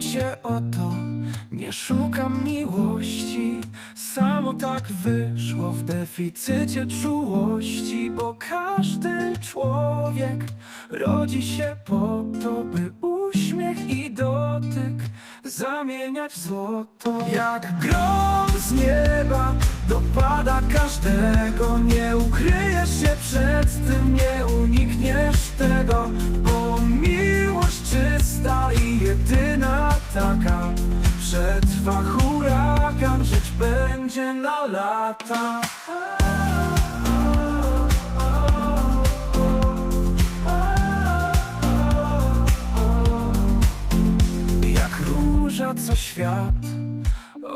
cię o to, nie szukam miłości. Samo tak wyszło w deficycie czułości, bo każdy człowiek rodzi się po to, by uśmiech i dotyk zamieniać w złoto. Jak grom z nieba dopada każdego, nie ukryjesz się przed tym, nie unikniesz tego, taka przetrwa huragan, żyć będzie na lata. Jak róża, co świat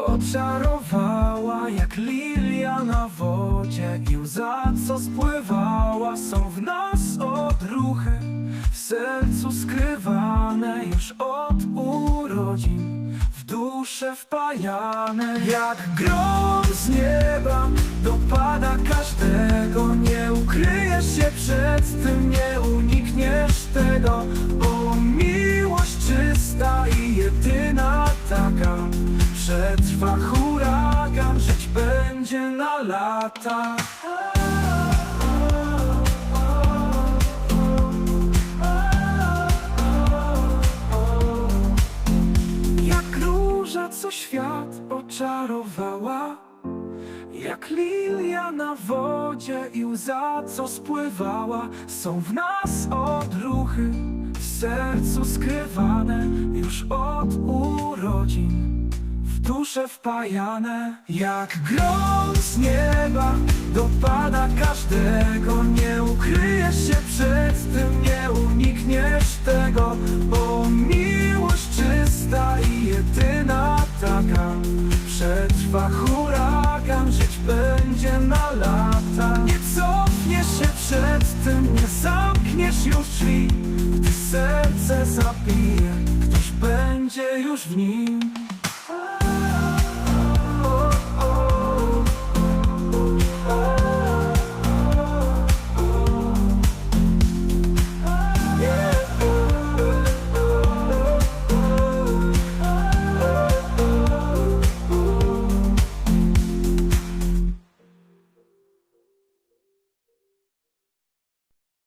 oczarowała Jak lilia na wodzie i łza, co spływała Są sercu skrywane Już od urodzin, w duszę wpajane Jak grom z nieba dopada każdego. Nie ukryjesz się przed tym, nie unikniesz tego Bo miłość czysta i jedyna taka. Przetrwa huragan, żyć będzie na lata co świat oczarowała Jak lilia na wodzie i łza, co spływała. Są w nas odruchy, w sercu skrywane Już od urodzin w duszę wpajane. Jak grom z nieba dopada każdego Nie ukryjesz się przed tym, nie unikniesz tego Bo miłość czysta Przetrwa huragan, żyć będzie na lata. Nie cofniesz się przed tym, nie zamkniesz już drzwi. Gdy serce zabije, ktoś będzie już w nim